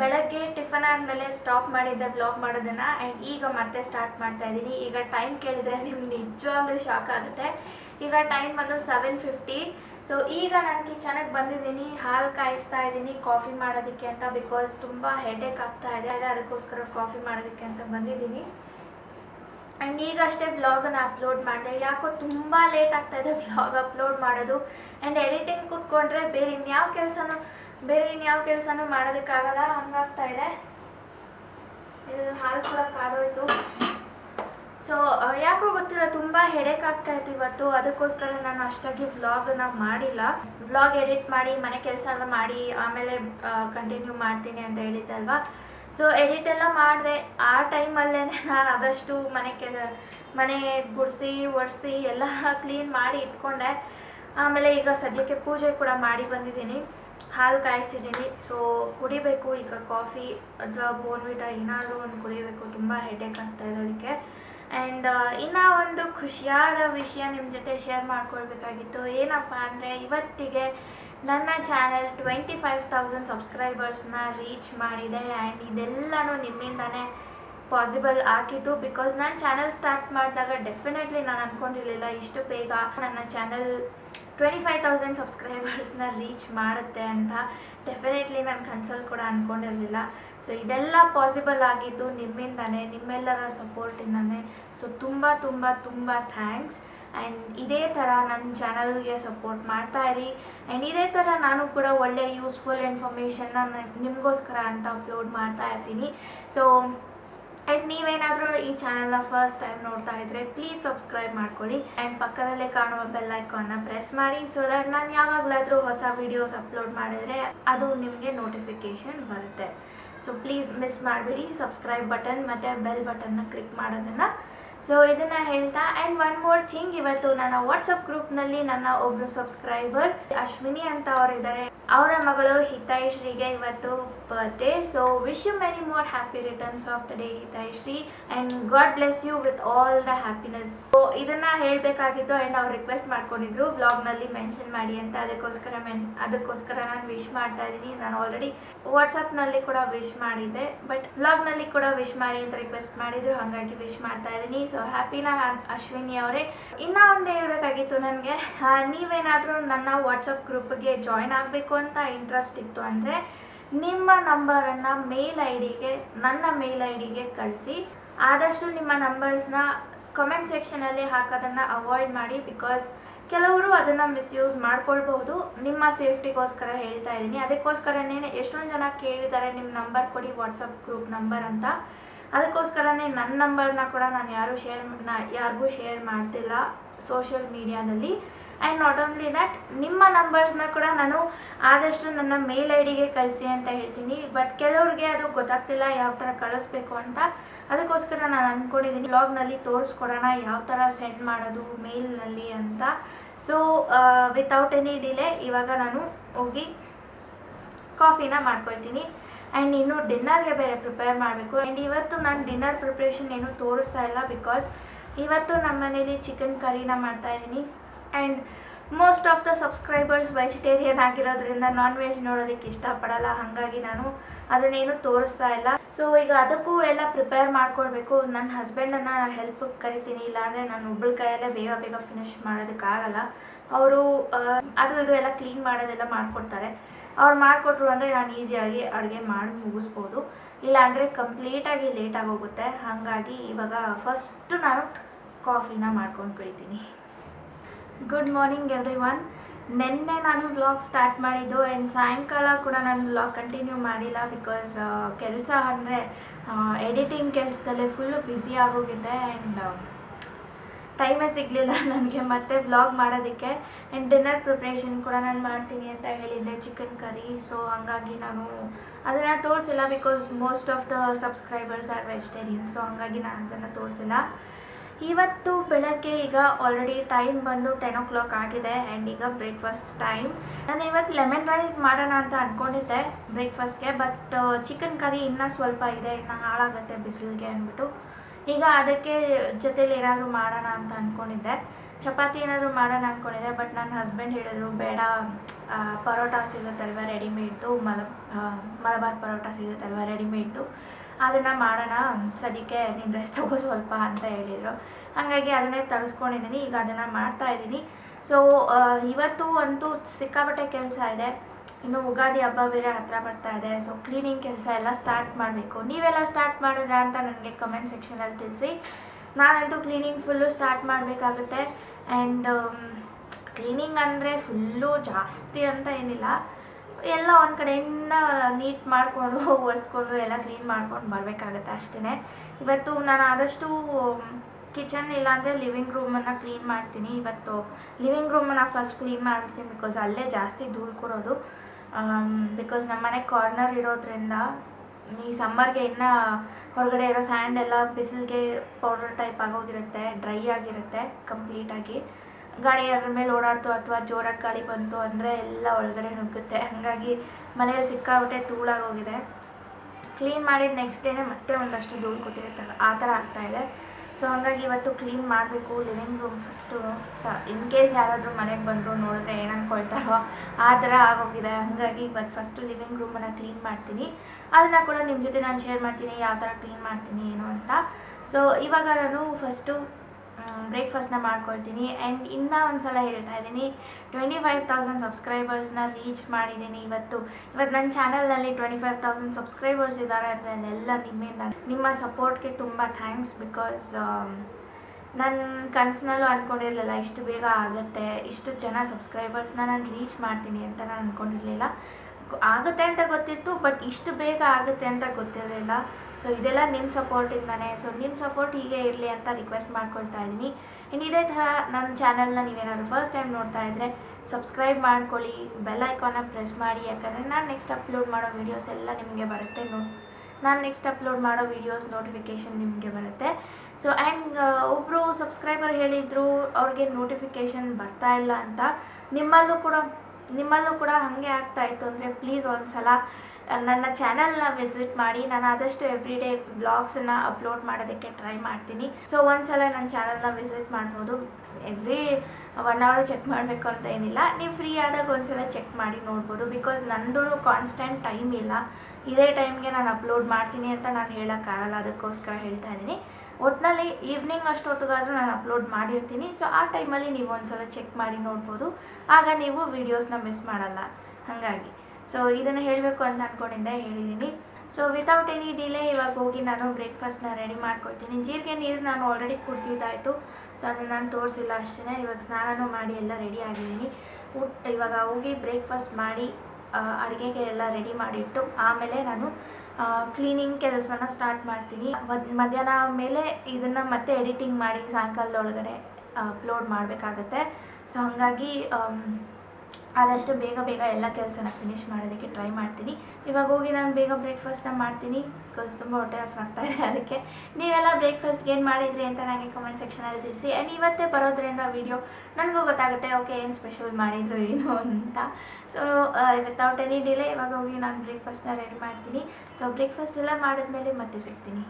ಬೆಳಗ್ಗೆ ಟಿಫನ್ ಆದಮೇಲೆ ಸ್ಟಾಪ್ ಮಾಡಿದ್ದೆ ವ್ಲಾಗ್ ಮಾಡೋದನ್ನು ಆ್ಯಂಡ್ ಈಗ ಮತ್ತೆ ಸ್ಟಾರ್ಟ್ ಮಾಡ್ತಾ ಇದ್ದೀನಿ. ಈಗ ಟೈಮ್ ಕೇಳಿದ್ರೆ ನಿಮ್ಗೆ ನಿಜವಾಗ್ಲೂ ಶಾಕ್ ಆಗುತ್ತೆ. ಈಗ ಟೈಮ್ ಬಂದು ಸೆವೆನ್ ಫಿಫ್ಟಿ ಸೊ ಈಗ ನಾನು ಕಿಚನಿಗೆ ಬಂದಿದ್ದೀನಿ. ಹಾಲು ಕಾಯಿಸ್ತಾ ಇದ್ದೀನಿ ಕಾಫಿ ಮಾಡೋದಕ್ಕೆ ಅಂತ ಬಿಕಾಸ್ ತುಂಬ ಹೆಡೇಕ್ ಆಗ್ತಾ ಇದೆ. ಅದೇ ಅದಕ್ಕೋಸ್ಕರ ಕಾಫಿ ಮಾಡೋದಕ್ಕೆ ಅಂತ ಬಂದಿದ್ದೀನಿ. ಆ್ಯಂಡ್ ಈಗಷ್ಟೇ ವ್ಲಾಗನ್ನು ಅಪ್ಲೋಡ್ ಮಾಡಿದೆ. ಯಾಕೋ ತುಂಬ ಲೇಟ್ ಆಗ್ತಾ ಇದೆ ವ್ಲಾಗ್ ಅಪ್ಲೋಡ್ ಮಾಡೋದು. ಆ್ಯಂಡ್ ಎಡಿಟಿಂಗ್ ಕೂತ್ಕೊಂಡ್ರೆ ಬೇರೆ ಇನ್ಯಾವ ಕೆಲಸನೂ ಬೇರೆ ಇನ್ಯಾವ ಕೆಲಸನೂ ಮಾಡೋದಕ್ಕಾಗಲ್ಲ, ಹಂಗಾಗ್ತಾ ಇದೆ. ಹಾಲು ಕೂಡ ಕಾದೋಯ್ತು ಸೊ ಯಾಕೋ ಗೊತ್ತಿಲ್ಲ, ತುಂಬ ಹೆಡೇಕ್ ಆಗ್ತಾ ಇತ್ತು ಇವತ್ತು. ಅದಕ್ಕೋಸ್ಕರ ನಾನು ಅಷ್ಟಾಗಿ ವ್ಲಾಗನ್ನ ಮಾಡಿಲ್ಲ. ವ್ಲಾಗ್ ಎಡಿಟ್ ಮಾಡಿ, ಮನೆ ಕೆಲಸ ಎಲ್ಲ ಮಾಡಿ, ಆಮೇಲೆ ಕಂಟಿನ್ಯೂ ಮಾಡ್ತೀನಿ ಅಂತ ಹೇಳಿದ್ದೆ ಅಲ್ವಾ? ಸೊ ಎಡಿಟ್ ಎಲ್ಲ ಮಾಡಿದೆ. ಆ ಟೈಮಲ್ಲೇ ನಾನು ಆದಷ್ಟು ಮನೆ ಕೆ, ಮನೆ ಗುಡಿಸಿ ಒರೆಸಿ ಎಲ್ಲ ಕ್ಲೀನ್ ಮಾಡಿ ಇಟ್ಕೊಂಡೆ. ಆಮೇಲೆ ಈಗ ಸದ್ಯಕ್ಕೆ ಪೂಜೆ ಕೂಡ ಮಾಡಿ ಬಂದಿದ್ದೀನಿ. ಹಾಲು ಕಾಯಿಸಿದ್ದೀನಿ. ಸೊ ಕುಡಿಬೇಕು, ಈಗ ಕಾಫಿ ಅಥವಾ ಬೋರ್ವಿಟ ಏನಾದರೂ ಒಂದು ಕುಡಿಬೇಕು, ತುಂಬ ಹೆಡೇಕ್ ಆಗ್ತಾ ಇರೋದಕ್ಕೆ ಆ್ಯಂಡ್ ಇನ್ನೂ ಒಂದು ಖುಷಿಯಾದ ವಿಷಯ ನಿಮ್ಮ ಜೊತೆ ಶೇರ್ ಮಾಡ್ಕೊಳ್ಬೇಕಾಗಿತ್ತು. ಏನಪ್ಪ ಅಂದರೆ, ಇವತ್ತಿಗೆ ನನ್ನ ಚಾನೆಲ್ ಟ್ವೆಂಟಿ ಫೈವ್ ತೌಸಂಡ್ ಸಬ್ಸ್ಕ್ರೈಬರ್ಸ್ನ ರೀಚ್ ಮಾಡಿದೆ. ಆ್ಯಂಡ್ ಇದೆಲ್ಲನೂ ನಿಮ್ಮಿಂದನೇ ಪಾಸಿಬಲ್ ಆಗಿದ್ದು ಬಿಕಾಸ್ ನಾನು ಚಾನಲ್ ಸ್ಟಾರ್ಟ್ ಮಾಡಿದಾಗ ಡೆಫಿನೆಟ್ಲಿ ನಾನು ಅಂದ್ಕೊಂಡಿರಲಿಲ್ಲ ಇಷ್ಟು ಬೇಗ ನನ್ನ ಚಾನಲ್ ಟ್ವೆಂಟಿ ಫೈವ್ ತೌಸಂಡ್ ಸಬ್ಸ್ಕ್ರೈಬರ್ಸ್ನ ರೀಚ್ ಮಾಡುತ್ತೆ ಅಂತ ಡೆಫಿನೆಟ್ಲಿ ನಾನು ಕನ್ಸಲ್ಲಿ ಕೂಡ ಅಂದ್ಕೊಂಡಿರಲಿಲ್ಲ ಸೊ ಇದೆಲ್ಲ ಪಾಸಿಬಲ್ ಆಗಿದ್ದು ನಿಮ್ಮಿಂದನೇ, ನಿಮ್ಮೆಲ್ಲರ ಸಪೋರ್ಟಿಂದನೇ ಸೊ ತುಂಬ ತುಂಬ ತುಂಬ ಥ್ಯಾಂಕ್ಸ್ ಆ್ಯಂಡ್ ಇದೇ ಥರ ನನ್ನ ಚಾನಲ್ಗೆ ಸಪೋರ್ಟ್ ಮಾಡ್ತಾ ಇರಿ. ಆ್ಯಂಡ್ ಇದೇ ಥರ ನಾನು ಕೂಡ ಒಳ್ಳೆಯ ಯೂಸ್ಫುಲ್ ಇನ್ಫಾರ್ಮೇಷನ್ನ ನಿಮಗೋಸ್ಕರ ಅಂತ ಅಪ್ಲೋಡ್ ಮಾಡ್ತಾ ಇರ್ತೀನಿ. ಸೊ ಆ್ಯಂಡ್ ನೀವೇನಾದರೂ ಈ ಚಾನಲ್ನ ಫಸ್ಟ್ ಟೈಮ್ ನೋಡ್ತಾ ಇದ್ದರೆ ಪ್ಲೀಸ್ ಸಬ್ಸ್ಕ್ರೈಬ್ ಮಾಡ್ಕೊಳ್ಳಿ. ಆ್ಯಂಡ್ ಪಕ್ಕದಲ್ಲೇ ಕಾಣುವ ಬೆಲ್ ಐಕಾನ್ನ ಪ್ರೆಸ್ ಮಾಡಿ ಸೊ ದಟ್ ನಾನು ಯಾವಾಗಲಾದರೂ ಹೊಸ ವೀಡಿಯೋಸ್ ಅಪ್ಲೋಡ್ ಮಾಡಿದರೆ ಅದು ನಿಮಗೆ ನೋಟಿಫಿಕೇಷನ್ ಬರುತ್ತೆ. ಸೊ ಪ್ಲೀಸ್ ಮಿಸ್ ಮಾಡಬೇಡಿ ಸಬ್ಸ್ಕ್ರೈಬ್ ಬಟನ್ ಮತ್ತು ಬೆಲ್ ಬಟನ್ನ ಕ್ಲಿಕ್ ಮಾಡೋದನ್ನು. ಸೊ ಇದನ್ನು ಹೇಳ್ತಾ ಆ್ಯಂಡ್ ಒನ್ ಮೋರ್ ಥಿಂಗ್ ಇವತ್ತು ನನ್ನ ವಾಟ್ಸಪ್ ಗ್ರೂಪ್ನಲ್ಲಿ ನನ್ನ ಒಬ್ಬರು ಸಬ್ಸ್ಕ್ರೈಬರ್ ಅಶ್ವಿನಿ ಅಂತ ಅವರಿದ್ದಾರೆ ಅವರ ಮಗಳು ಹಿತೈಶ್ರೀಗೆ ಇವತ್ತು birthday so wish you many more happy returns of the day Hitaishree and God bless you with all the happiness so ಇದನ್ನ ಹೇಳಬೇಕಾಗಿತ್ತು ಆ್ಯಂಡ್ ಅವ್ರು ರಿಕ್ವೆಸ್ಟ್ ಮಾಡ್ಕೊಂಡಿದ್ರು ಬ್ಲಾಗ್ನಲ್ಲಿ ಮೆನ್ಷನ್ ಮಾಡಿ ಅಂತ. ಅದಕ್ಕೋಸ್ಕರ ಮೆನ್ ಅದಕ್ಕೋಸ್ಕರ ನಾನು ವಿಶ್ ಮಾಡ್ತಾ ಇದ್ದೀನಿ. ನಾನು ಆಲ್ರೆಡಿ ವಾಟ್ಸಪ್ನಲ್ಲಿ ಕೂಡ ವಿಶ್ ಮಾಡಿದ್ದೆ. ಬಟ್ ವ್ಲಾಗ್ನಲ್ಲಿ ಕೂಡ ವಿಶ್ ಮಾಡಿ ಅಂತ ರಿಕ್ವೆಸ್ಟ್ ಮಾಡಿದ್ರು. ಹಾಗಾಗಿ ವಿಶ್ ಮಾಡ್ತಾ ಇದ್ದೀನಿ. ಸೊ ಹ್ಯಾಪಿನ ಅಶ್ವಿನಿ ಅವರೇ. ಇನ್ನೂ ಒಂದು ಹೇಳಬೇಕಾಗಿತ್ತು ನನಗೆ. ನೀವೇನಾದರೂ ನನ್ನ ವಾಟ್ಸಪ್ ಗ್ರೂಪ್ಗೆ ಜಾಯ್ನ್ ಆಗಬೇಕು ಅಂತ ಇಂಟ್ರೆಸ್ಟ್ ಇತ್ತು ಅಂದರೆ, ನಿಮ್ಮ ನಂಬರನ್ನು ಮೇಲ್ ಐ ಡಿಗೆ ನನ್ನ ಮೇಲ್ ಐ ಡಿಗೆ ಕಳಿಸಿ. ಆದಷ್ಟು ನಿಮ್ಮ ನಂಬರ್ಸ್ನ ಕಮೆಂಟ್ ಸೆಕ್ಷನಲ್ಲಿ ಹಾಕೋದನ್ನು ಅವಾಯ್ಡ್ ಮಾಡಿ ಬಿಕಾಸ್ ಕೆಲವರು ಅದನ್ನು ಮಿಸ್ಯೂಸ್ ಮಾಡ್ಕೊಳ್ಬಹುದು. ನಿಮ್ಮ ಸೇಫ್ಟಿಗೋಸ್ಕರ ಹೇಳ್ತಾ ಇದ್ದೀನಿ. ಅದಕ್ಕೋಸ್ಕರನೇ ಎಷ್ಟೊಂದು ಜನ ಕೇಳಿದ್ದಾರೆ, ನಿಮ್ಮ ನಂಬರ್ ಕೊಡಿ ವಾಟ್ಸಪ್ ಗ್ರೂಪ್ ನಂಬರ್ ಅಂತ. ಅದಕ್ಕೋಸ್ಕರನೇ ನನ್ನ ನಂಬರ್ನ ಕೂಡ ನಾನು ಯಾರೂ ಶೇರ್ ಯಾರಿಗೂ ಶೇರ್ ಮಾಡ್ತಿಲ್ಲ ಸೋಷಿಯಲ್ ಮೀಡಿಯಾದಲ್ಲಿ ಆ್ಯಂಡ್ ನಾಟ್ ಓನ್ಲಿ ದಟ್ ನಿಮ್ಮ ನಂಬರ್ಸ್ನ ಕೂಡ ನಾನು ಆದಷ್ಟು ನನ್ನ ಮೇಲ್ ಐ ಡಿಗೆ ಕಳಿಸಿ ಅಂತ ಹೇಳ್ತೀನಿ. ಬಟ್ ಕೆಲವ್ರಿಗೆ ಅದು ಗೊತ್ತಾಗ್ತಿಲ್ಲ ಯಾವ ಥರ ಕಳಿಸ್ಬೇಕು ಅಂತ. ಅದಕ್ಕೋಸ್ಕರ ನಾನು ಅಂದ್ಕೊಂಡಿದ್ದೀನಿ ಬ್ಲಾಗ್ನಲ್ಲಿ ತೋರಿಸ್ಕೊಡೋಣ ಯಾವ ಥರ ಸೆಂಡ್ ಮಾಡೋದು ಮೇಲ್ನಲ್ಲಿ ಅಂತ. ಸೊ ವಿತೌಟ್ ಎನಿ ಡಿಲೇ ಇವಾಗ ನಾನು ಹೋಗಿ ಕಾಫಿನ ಮಾಡ್ಕೊಳ್ತೀನಿ. ಆ್ಯಂಡ್ ಇನ್ನು ಡಿನ್ನರ್ಗೆ ಬೇರೆ ಪ್ರಿಪೇರ್ ಮಾಡಬೇಕು. ಆ್ಯಂಡ್ ಇವತ್ತು ನಾನು ಡಿನ್ನರ್ ಪ್ರಿಪ್ರೇಷನ್ ಏನು ತೋರಿಸ್ತಾ ಇಲ್ಲ ಬಿಕಾಸ್ ಇವತ್ತು ನಮ್ಮ ಮನೇಲಿ ಚಿಕನ್ ಕರಿನ ಮಾಡ್ತಾ ಇದ್ದೀನಿ. And most of the subscribers vegetarian ಆಗಿರೋದ್ರಿಂದ ನಾನ್ ವೆಜ್ ನೋಡೋದಕ್ಕೆ ಇಷ್ಟಪಡಲ್ಲ. ಹಾಗಾಗಿ ನಾನು ಅದನ್ನೇನು ತೋರಿಸ್ತಾ ಇಲ್ಲ. ಸೊ ಈಗ ಅದಕ್ಕೂ ಎಲ್ಲ ಪ್ರಿಪೇರ್ ಮಾಡ್ಕೊಳ್ಬೇಕು. ನನ್ನ ಹಸ್ಬೆಂಡನ್ನು ಹೆಲ್ಪ್ ಕರಿತೀನಿ. ಇಲ್ಲಾಂದರೆ ನಾನು ಒಬ್ಬಳ ಕೈಯಲ್ಲೇ ಬೇಗ ಬೇಗ ಫಿನಿಶ್ ಮಾಡೋದಕ್ಕಾಗಲ್ಲ ಅವರು ಅದು ಇದು ಎಲ್ಲ ಕ್ಲೀನ್ ಮಾಡೋದೆಲ್ಲ ಮಾಡಿಕೊಡ್ತಾರೆ. ಅವ್ರು ಮಾಡಿಕೊಟ್ರು ಅಂದರೆ ನಾನು ಈಸಿಯಾಗಿ ಅಡುಗೆ ಮಾಡಿ ಮುಗಿಸ್ಬೋದು. ಇಲ್ಲಾಂದರೆ ಕಂಪ್ಲೀಟಾಗಿ ಲೇಟಾಗಿ ಹೋಗುತ್ತೆ ಹಾಗಾಗಿ ಇವಾಗ ಫಸ್ಟು ನಾನು ಕಾಫಿನ ಮಾಡ್ಕೊಂಡು ಕುಡಿತೀನಿ. ಗುಡ್ ಮಾರ್ನಿಂಗ್ ಎವ್ರಿ ಒನ್ ನಿನ್ನೆ ನಾನು ವ್ಲಾಗ್ ಸ್ಟಾರ್ಟ್ ಮಾಡಿದ್ದು ಆ್ಯಂಡ್ ಸಾಯಂಕಾಲ ಕೂಡ ನಾನು ವ್ಲಾಗ್ ಕಂಟಿನ್ಯೂ ಮಾಡಿಲ್ಲ ಬಿಕಾಸ್ ಕೆಲಸ ಅಂದರೆ ಎಡಿಟಿಂಗ್ ಕೆಲಸದಲ್ಲೇ ಫುಲ್ಲು ಬ್ಯುಸಿ ಆಗೋಗಿದೆ ಆ್ಯಂಡ್ ಟೈಮೇ ಸಿಗಲಿಲ್ಲ ನನಗೆ ಮತ್ತೆ ವ್ಲಾಗ್ ಮಾಡೋದಕ್ಕೆ ಆ್ಯಂಡ್ ಡಿನ್ನರ್ ಪ್ರಿಪ್ರೇಷನ್ ಕೂಡ ನಾನು ಮಾಡ್ತೀನಿ ಅಂತ ಹೇಳಿದ್ದೆ ಚಿಕನ್ ಕರಿ ಸೊ ಹಾಗಾಗಿ ನಾನು ಅದನ್ನು ತೋರಿಸಿಲ್ಲ because most of the subscribers are vegetarian so ಹಾಗಾಗಿ ನಾನು ಅದನ್ನು ತೋರಿಸಿಲ್ಲ. ಇವತ್ತು ಬೆಳಗ್ಗೆ ಈಗ ಆಲ್ರೆಡಿ ಟೈಮ್ ಬಂದು ಟೆನ್ ಓ ಕ್ಲಾಕ್ ಆಗಿದೆ ಆ್ಯಂಡ್ ಈಗ ಬ್ರೇಕ್ಫಾಸ್ಟ್ ಟೈಮ್ ನಾನು ಇವತ್ತು ಲೆಮನ್ ರೈಸ್ ಮಾಡೋಣ ಅಂತ ಅಂದ್ಕೊಂಡಿದ್ದೆ ಬ್ರೇಕ್ಫಾಸ್ಟ್ಗೆ ಬಟ್ ಚಿಕನ್ ಕರಿ ಇನ್ನೂ ಸ್ವಲ್ಪ ಇದೆ, ಇನ್ನು ಹಾಳಾಗುತ್ತೆ ಬಿಸಿಲಿಗೆ ಅಂದ್ಬಿಟ್ಟು. ಈಗ ಅದಕ್ಕೆ ಜೊತೇಲಿ ಏನಾದರೂ ಮಾಡೋಣ ಅಂತ ಅಂದ್ಕೊಂಡಿದ್ದೆ ಚಪಾತಿ ಏನಾದರೂ ಮಾಡೋಣ ಅಂದ್ಕೊಂಡಿದ್ದೆ ಬಟ್ ನನ್ನ ಹಸ್ಬೆಂಡ್ ಹೇಳಿದ್ರು, ಬೇಡ ಪರೋಟ ಸಿಗುತ್ತಲ್ವ ರೆಡಿಮೇಡ್ದು ಮಲ ಮಲಬಾರ್ ಪರೋಟ ಸಿಗುತ್ತಲ್ವ ರೆಡಿಮೇಡ್ದು ಅದನ್ನು ಮಾಡೋಣ, ಸದ್ಯಕ್ಕೆ ನೀನು ರೆಸ್ಟ್ ತಗೋ ಸ್ವಲ್ಪ ಅಂತ ಹೇಳಿದರು. ಹಾಗಾಗಿ ಅದನ್ನೇ ತರಿಸ್ಕೊಂಡಿದ್ದೀನಿ, ಈಗ ಅದನ್ನು ಮಾಡ್ತಾ ಇದ್ದೀನಿ. ಸೊ ಇವತ್ತು ಅಂತೂ ಸಿಕ್ಕಾಪಟ್ಟೆ ಕೆಲಸ ಇದೆ. ಇನ್ನು ಉಗಾದಿ ಹಬ್ಬ ಬೇರೆ ಹತ್ರ ಬರ್ತಾ ಇದೆ. ಸೊ ಕ್ಲೀನಿಂಗ್ ಕೆಲಸ ಎಲ್ಲ ಸ್ಟಾರ್ಟ್ ಮಾಡಬೇಕು. ನೀವೆಲ್ಲ ಸ್ಟಾರ್ಟ್ ಮಾಡಿದ್ರಾ ಅಂತ ನನಗೆ ಕಮೆಂಟ್ ಸೆಕ್ಷನಲ್ಲಿ ತಿಳಿಸಿ. ನಾನಂತೂ ಕ್ಲೀನಿಂಗ್ ಫುಲ್ಲು ಸ್ಟಾರ್ಟ್ ಮಾಡಬೇಕಾಗುತ್ತೆ. ಆ್ಯಂಡ್ ಕ್ಲೀನಿಂಗ್ ಅಂದರೆ ಫುಲ್ಲು ಜಾಸ್ತಿ ಅಂತ ಏನಿಲ್ಲ. ಎಲ್ಲ ಒಂದು ಕಡೆಯಿಂದ ನೀಟ್ ಮಾಡಿಕೊಂಡು ಒರೆಸ್ಕೊಂಡು ಎಲ್ಲ ಕ್ಲೀನ್ ಮಾಡ್ಕೊಂಡು ಬರಬೇಕಾಗತ್ತೆ ಅಷ್ಟೇ ಇವತ್ತು ನಾನು ಆದಷ್ಟು, ಕಿಚನ್ ಇಲ್ಲಾಂದರೆ ಲಿವಿಂಗ್ ರೂಮನ್ನು ಕ್ಲೀನ್ ಮಾಡ್ತೀನಿ. ಇವತ್ತು ಲಿವಿಂಗ್ ರೂಮನ್ನು ಫಸ್ಟ್ ಕ್ಲೀನ್ ಮಾಡ್ತೀನಿ ಬಿಕಾಸ್ ಅಲ್ಲೇ ಜಾಸ್ತಿ ಧೂಳು ಕೊಡೋದು. ಬಿಕಾಸ್ ನಮ್ಮ ಮನೆ ಕಾರ್ನರ್ ಇರೋದ್ರಿಂದ ಈ ಸಮ್ಮರ್ಗೆ ಇನ್ನು ಹೊರಗಡೆ ಇರೋ ಸ್ಯಾಂಡ್ ಎಲ್ಲ ಬಿಸಿಲಿಗೆ ಪೌಡರ್ ಟೈಪ್ ಆಗೋಗಿರುತ್ತೆ ಡ್ರೈ ಆಗಿರುತ್ತೆ ಕಂಪ್ಲೀಟಾಗಿ ಗಾಡಿ ಅದ್ರ ಮೇಲೆ ಓಡಾಡ್ತು ಅಥವಾ ಜೋರಾಗಿ ಗಾಳಿ ಬಂತು ಅಂದರೆ ಎಲ್ಲ ಒಳಗಡೆ ನುಗ್ಗುತ್ತೆ. ಹಾಗಾಗಿ ಮನೇಲಿ ಸಿಕ್ಕಾಬಿಟ್ಟೆ ಧೂಳಾಗೋಗಿದೆ. ಕ್ಲೀನ್ ಮಾಡಿದ ನೆಕ್ಸ್ಟ್ ಡೇನೇ ಮತ್ತೆ ಒಂದಷ್ಟು ಧೂಳು ಕೂತಿರುತ್ತೆ. ಆ ಥರ ಆಗ್ತಾಯಿದೆ ಸೊ ಹಾಗಾಗಿ ಇವತ್ತು ಕ್ಲೀನ್ ಮಾಡಬೇಕು ಲಿವಿಂಗ್ ರೂಮ್ ಫಸ್ಟು ಸ ಇನ್ ಕೇಸ್ ಯಾರಾದರೂ ಮನೆಗೆ ಬಂದರು ನೋಡಿದ್ರೆ ಏನು ಅಂದ್ಕೊಳ್ತಾರೋ ಆ ಥರ ಆಗೋಗಿದೆ. ಹಾಗಾಗಿ ಇವತ್ತು ಫಸ್ಟು ಲಿವಿಂಗ್ ರೂಮನ್ನು ಕ್ಲೀನ್ ಮಾಡ್ತೀನಿ. ಅದನ್ನು ಕೂಡ ನಿಮ್ಮ ಜೊತೆ ನಾನು ಶೇರ್ ಮಾಡ್ತೀನಿ, ಯಾವ ಥರ ಕ್ಲೀನ್ ಮಾಡ್ತೀನಿ, ಏನು ಅಂತ. ಸೊ ಇವಾಗ ನಾನು ಫಸ್ಟು ಬ್ರೇಕ್ಫಾಸ್ಟ್ನ ಮಾಡ್ಕೊಳ್ತೀನಿ. ಆ್ಯಂಡ್ ಇನ್ನೂ ಒಂದು ಸಲ ಹೇಳ್ತಾ ಇದ್ದೀನಿ ಟ್ವೆಂಟಿ ಫೈವ್ ತೌಸಂಡ್ ಸಬ್ಸ್ಕ್ರೈಬರ್ಸ್ನ ರೀಚ್ ಮಾಡಿದ್ದೀನಿ ಇವತ್ತು. ಇವತ್ತು ನನ್ನ ಚಾನಲ್ನಲ್ಲಿ ಟ್ವೆಂಟಿ ಫೈವ್ ತೌಸಂಡ್ ಸಬ್ಸ್ಕ್ರೈಬರ್ಸ್ ಇದ್ದಾರೆ ಅಂದರೆ ಅದೆಲ್ಲ ನಿಮ್ಮಿಂದ. ನಿಮ್ಮ ಸಪೋರ್ಟ್ಗೆ ತುಂಬ ಥ್ಯಾಂಕ್ಸ್ ಬಿಕಾಸ್ ನನ್ನ ಕನಸಿನಲ್ಲೂ ಅಂದ್ಕೊಂಡಿರಲಿಲ್ಲ ಇಷ್ಟು ಬೇಗ ಆಗುತ್ತೆ, ಇಷ್ಟು ಜನ ಸಬ್ಸ್ಕ್ರೈಬರ್ಸ್ನ ನಾನು ರೀಚ್ ಮಾಡ್ತೀನಿ ಅಂತ ನಾನು ಅಂದ್ಕೊಂಡಿರಲಿಲ್ಲ ಆಗುತ್ತೆ ಅಂತ ಗೊತ್ತಿತ್ತು ಬಟ್ ಇಷ್ಟು ಬೇಗ ಆಗುತ್ತೆ ಅಂತ ಗೊತ್ತಿರಲಿಲ್ಲ. ಸೊ ಇದೆಲ್ಲ ನಿಮ್ಮ ಸಪೋರ್ಟಿಂದಾನೆ ಸೊ ನಿಮ್ಮ ಸಪೋರ್ಟ್ ಹೀಗೆ ಇರಲಿ ಅಂತ ರಿಕ್ವೆಸ್ಟ್ ಮಾಡ್ಕೊಳ್ತಾ ಇದ್ದೀನಿ. ಇನ್ನು ಇದೇ ಥರ ನನ್ನ ಚಾನಲ್ನ ನೀವೇನಾದ್ರು ಫಸ್ಟ್ ಟೈಮ್ ನೋಡ್ತಾ ಇದ್ದರೆ ಸಬ್ಸ್ಕ್ರೈಬ್ ಮಾಡ್ಕೊಳ್ಳಿ. ಬೆಲ್ ಐಕಾನ ಪ್ರೆಸ್ ಮಾಡಿ. ಯಾಕಂದರೆ ನಾನು ನೆಕ್ಸ್ಟ್ ಅಪ್ಲೋಡ್ ಮಾಡೋ ವೀಡಿಯೋಸ್ ಎಲ್ಲ ನಿಮಗೆ ಬರುತ್ತೆ. ನೋ, ನಾನು ನೆಕ್ಸ್ಟ್ ಅಪ್ಲೋಡ್ ಮಾಡೋ ವೀಡಿಯೋಸ್ ನೋಟಿಫಿಕೇಷನ್ ನಿಮಗೆ ಬರುತ್ತೆ. ಸೊ ಆ್ಯಂಡ್ ಒಬ್ಬರು ಸಬ್ಸ್ಕ್ರೈಬರ್ ಹೇಳಿದರು, ಅವ್ರಿಗೆ ನೋಟಿಫಿಕೇಷನ್ ಬರ್ತಾ ಇಲ್ಲ ಅಂತ, ನಿಮ್ಮಲ್ಲೂ ಕೂಡ ನಿಮ್ಮಲ್ಲೂ ಕೂಡ ಹಾಗೆ ಆಗ್ತಾ ಇತ್ತು ಅಂದರೆ ಪ್ಲೀಸ್ ಒಂದು ಸಲ ನನ್ನ ಚಾನಲ್ನ ವಿಸಿಟ್ ಮಾಡಿ, ನಾನು ಆದಷ್ಟು ಎವ್ರಿ ಡೇ ಬ್ಲಾಗ್ಸನ್ನು ಅಪ್ಲೋಡ್ ಮಾಡೋದಕ್ಕೆ ಟ್ರೈ ಮಾಡ್ತೀನಿ. ಸೊ ಒಂದು ಸಲ ನನ್ನ ಚಾನಲ್ನ ವಿಸಿಟ್ ಮಾಡ್ಬೋದು. ಎವ್ರಿ ಒನ್ ಅವರ್ ಚೆಕ್ ಮಾಡಬೇಕು ಅಂತ ಏನಿಲ್ಲ. ನೀವು ಫ್ರೀ ಆದಾಗ ಒಂದ್ಸಲ ಚೆಕ್ ಮಾಡಿ ನೋಡ್ಬೋದು. ಬಿಕಾಸ್ ನಂದು ಕಾನ್ಸ್ಟೆಂಟ್ ಟೈಮ್ ಇಲ್ಲ. ಇದೇ ಟೈಮ್ಗೆ ನಾನು ಅಪ್ಲೋಡ್ ಮಾಡ್ತೀನಿ ಅಂತ ನಾನು ಹೇಳೋಕ್ಕಾಗಲ್ಲ. ಅದಕ್ಕೋಸ್ಕರ ಹೇಳ್ತಾ ಇದ್ದೀನಿ. ಒಟ್ಟಿನಲ್ಲಿ ಈವ್ನಿಂಗ್ ಅಷ್ಟೊತ್ತಿಗಾದರೂ ನಾನು ಅಪ್ಲೋಡ್ ಮಾಡಿರ್ತೀನಿ. ಸೊ, ಆ ಟೈಮಲ್ಲಿ ನೀವು ಒಂದ್ಸಲ ಚೆಕ್ ಮಾಡಿ ನೋಡ್ಬೋದು. ಆಗ ನೀವು ವೀಡಿಯೋಸ್ನ ಮಿಸ್ ಮಾಡಲ್ಲ. ಹಾಗಾಗಿ. ಸೊ ಇದನ್ನು ಹೇಳಬೇಕು ಅಂತ ಅಂದ್ಕೊಂಡಿದ್ದೆ ಹೇಳಿದ್ದೀನಿ ಸೊ ವಿತೌಟ್ ಎನಿ ಡಿಲೇ ಇವಾಗ ಹೋಗಿ ನಾನು ಬ್ರೇಕ್ಫಾಸ್ಟ್ನ ರೆಡಿ ಮಾಡ್ಕೊಳ್ತೀನಿ. ಜೀರಿಗೆ ನೀರು ನಾನು ಆಲ್ರೆಡಿ ಕುಡ್ದಿದ್ದಾಯಿತು. ಸೊ ಅದನ್ನು ನಾನು ತೋರಿಸಿಲ್ಲ ಅಷ್ಟೇ ಇವಾಗ ಸ್ನಾನನೂ ಮಾಡಿ ಎಲ್ಲ ರೆಡಿ ಆಗಿದ್ದೀನಿ. ಊಟ, ಇವಾಗ ಹೋಗಿ ಬ್ರೇಕ್ಫಾಸ್ಟ್ ಮಾಡಿ ಅಡುಗೆಗೆ ಎಲ್ಲ ರೆಡಿ ಮಾಡಿಟ್ಟು, ಆಮೇಲೆ ನಾನು ಕ್ಲೀನಿಂಗ್ ಕೆಲಸನ ಸ್ಟಾರ್ಟ್ ಮಾಡ್ತೀನಿ. ಮಧ್ಯಾಹ್ನ ಮೇಲೆ ಇದನ್ನು ಮತ್ತೆ ಎಡಿಟಿಂಗ್ ಮಾಡಿ ಸಾಯಂಕಾಲದೊಳಗಡೆ ಅಪ್ಲೋಡ್ ಮಾಡಬೇಕಾಗತ್ತೆ. ಸೊ ಹಾಗಾಗಿ ಆದಷ್ಟು ಬೇಗ ಬೇಗ ಎಲ್ಲ ಕೆಲಸನ ಫಿನಿಶ್ ಮಾಡೋದಕ್ಕೆ ಟ್ರೈ ಮಾಡ್ತೀನಿ. ಇವಾಗ ಹೋಗಿ ನಾನು ಬೇಗ ಬ್ರೇಕ್ಫಾಸ್ಟ್ನ ಮಾಡ್ತೀನಿ. ಬಿಕಾಸ್ ತುಂಬ ಹೊಟ್ಟೆ ಹಸ್ವಾಗ್ತಾ ಇದೆ ಅದಕ್ಕೆ. ನೀವೆಲ್ಲ ಬ್ರೇಕ್ಫಾಸ್ಟ್ಗೆ ಏನು ಮಾಡಿದ್ರಿ ಅಂತ ನನಗೆ ಕಮೆಂಟ್ ಸೆಕ್ಷನಲ್ಲಿ ತಿಳಿಸಿ. ಆ್ಯಂಡ್ ಇವತ್ತೇ ಬರೋದ್ರಿಂದ ವೀಡಿಯೋ ನನಗೂ ಗೊತ್ತಾಗುತ್ತೆ ಓಕೆ ಏನು ಸ್ಪೆಷಲ್ ಮಾಡಿದ್ರು, ಏನು ಅಂತ. ಸೊ ವಿತೌಟ್ ಎನಿ ಡಿಲೇ ಇವಾಗ ಹೋಗಿ ನಾನು ಬ್ರೇಕ್ಫಾಸ್ಟ್ನ ರೆಡಿ ಮಾಡ್ತೀನಿ. ಸೊ ಬ್ರೇಕ್ಫಾಸ್ಟ್ ಎಲ್ಲ ಮಾಡಿದ್ಮೇಲೆ ಮತ್ತೆ ಸಿಗ್ತೀನಿ.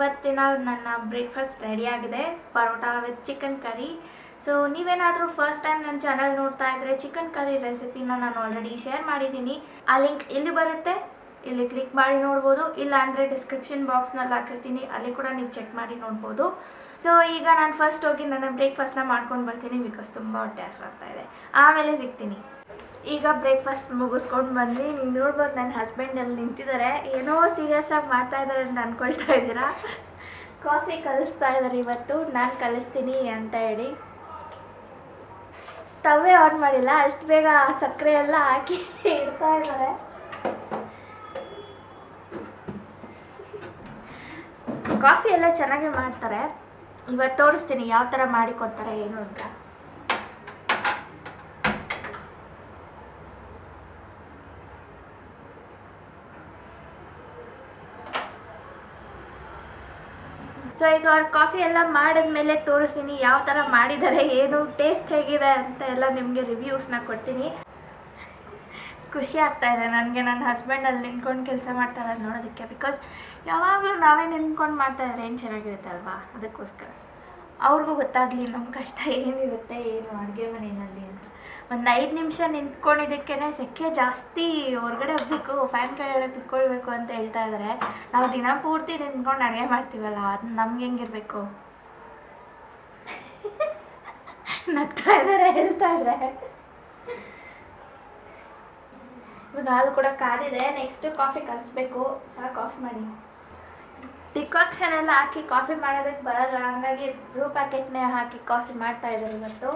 ಇವತ್ತಿನ ನನ್ನ ಬ್ರೇಕ್ಫಾಸ್ಟ್ ರೆಡಿಯಾಗಿದೆ parotta with chicken curry so ನೀವೇನಾದರೂ ಫಸ್ಟ್ ಟೈಮ್ ನನ್ನ ಚಾನಲ್ ನೋಡ್ತಾ ಇದ್ದರೆ ಚಿಕನ್ ಕರಿ ರೆಸಿಪಿನ ನಾನು ಆಲ್ರೆಡಿ ಶೇರ್ ಮಾಡಿದ್ದೀನಿ. ಆ ಲಿಂಕ್ ಇಲ್ಲಿ ಬರುತ್ತೆ. ಇಲ್ಲಿ ಕ್ಲಿಕ್ ಮಾಡಿ ನೋಡ್ಬೋದು. ಇಲ್ಲ ಅಂದರೆ ಡಿಸ್ಕ್ರಿಪ್ಷನ್ ಬಾಕ್ಸ್ನಲ್ಲಿ ಹಾಕಿರ್ತೀನಿ. ಅಲ್ಲಿ ಕೂಡ ನೀವು ಚೆಕ್ ಮಾಡಿ ನೋಡ್ಬೋದು. ಸೊ ಈಗ ನಾನು ಫಸ್ಟ್ ಹೋಗಿ ನನ್ನ ಬ್ರೇಕ್ಫಾಸ್ಟ್ನ ಮಾಡ್ಕೊಂಡು ಬರ್ತೀನಿ ಬಿಕಾಸ್ ತುಂಬ ಹೊಟ್ಟೆ ಹಸ್ವಾಗ್ತಾ ಇದೆ. ಆಮೇಲೆ ಸಿಗ್ತೀನಿ. ಈಗ ಬ್ರೇಕ್ಫಾಸ್ಟ್ ಮುಗಿಸ್ಕೊಂಡು ಬಂದ್ವಿ. ನೀವು ನೋಡ್ಬೋದು ನನ್ನ ಹಸ್ಬೆಂಡ್ ಅಲ್ಲಿ ನಿಂತಿದ್ದಾರೆ ಏನೋ ಸೀರಿಯಸ್ ಆಗಿ ಮಾಡ್ತಾ ಇದ್ದಾರೆ ಅಂತ ಅನ್ಕೊಳ್ತಾ ಇದ್ದೀರಾ? ಕಾಫಿ ಕಲಿಸ್ತಾ ಇದ್ದಾರೆ ಇವತ್ತು. ನಾನು ಕಲಿಸ್ತೀನಿ ಅಂತ ಹೇಳಿ. ಸ್ಟವ್ವೇ ಆನ್ ಮಾಡಿಲ್ಲ. ಅಷ್ಟು ಬೇಗ ಸಕ್ಕರೆ ಎಲ್ಲ ಹಾಕಿ ಇಡ್ತಾ ಇದ್ದಾರೆ ಕಾಫಿ ಎಲ್ಲ ಚೆನ್ನಾಗಿ ಮಾಡ್ತಾರೆ. ಇವತ್ತು ತೋರಿಸ್ತೀನಿ ಯಾವ ಥರ ಮಾಡಿ ಕೊಡ್ತಾರೆ, ಏನು ಅಂತ. ಸೊ ಈಗ ಅವ್ರ ಕಾಫಿ ಎಲ್ಲ ಮಾಡಿದ್ಮೇಲೆ ತೋರಿಸ್ತೀನಿ ಯಾವ ಥರ ಮಾಡಿದ್ದಾರೆ, ಏನು ಟೇಸ್ಟ್ ಹೇಗಿದೆ ಅಂತ ಎಲ್ಲ ನಿಮಗೆ ರಿವ್ಯೂಸ್ನ ಕೊಡ್ತೀನಿ. ಖುಷಿ ಆಗ್ತಾ ನನಗೆ, ನನ್ನ ಹಸ್ಬೆಂಡ್ ಅಲ್ಲಿ ನಿಂತ್ಕೊಂಡು ಕೆಲಸ ಮಾಡ್ತಾರೆ ನೋಡೋದಕ್ಕೆ ಬಿಕಾಸ್ ಯಾವಾಗಲೂ ನಾವೇ ನಿಂತ್ಕೊಂಡು ಮಾಡ್ತಾ ಇದ್ರೆ ಏನು ಚೆನ್ನಾಗಿರುತ್ತೆ ಅಲ್ವಾ? ಅದಕ್ಕೋಸ್ಕರ. ಅವ್ರಿಗೂ ಗೊತ್ತಾಗಲಿ ನಮ್ಮ ಕಷ್ಟ ಏನಿರುತ್ತೆ, ಏನು ಅಡುಗೆ ಮನೆಯಲ್ಲಿ ಅಂತ. ಒಂದು ಐದು ನಿಮಿಷ ನಿಂತ್ಕೊಂಡಿದ್ದಕ್ಕೇ ಸೆಕೆ ಜಾಸ್ತಿ ಹೊರಗಡೆ ಹೋಗ್ಬೇಕು ಫ್ಯಾನ್ ಕೆಳಗಡೆ ಕುತ್ಕೊಳ್ಬೇಕು ಅಂತ ಹೇಳ್ತಾ ಇದ್ದಾರೆ ನಾವು ದಿನ ಪೂರ್ತಿ ನಿಂತ್ಕೊಂಡು ಅಡುಗೆ ಮಾಡ್ತೀವಲ್ಲ, ಅದು ನಮ್ಗೆ ಹೆಂಗಿರಬೇಕು? ನಗ್ತಾ ಇದ್ದಾರೆ ಹೇಳ್ತಾ ಇದ್ದಾರೆ ಇವಾಗ ಹಾಲು ಕೂಡ ಕಾದಿದೆ ನೆಕ್ಸ್ಟ್ ಕಾಫಿ ಕಲಿಸ್ಬೇಕು. ಸಾಕು ಕಾಫಿ ಮಾಡಿ. ಡಿಕಾಕ್ಷನ್ ಎಲ್ಲ ಹಾಕಿ ಕಾಫಿ ಮಾಡೋದಕ್ಕೆ ಬರಲ್ಲ, ಹಂಗಾಗಿ ಬ್ರೂ ಪ್ಯಾಕೆಟ್ನೇ ಹಾಕಿ ಕಾಫಿ ಮಾಡ್ತಾ ಇದ್ದಾರೆ ಇವತ್ತು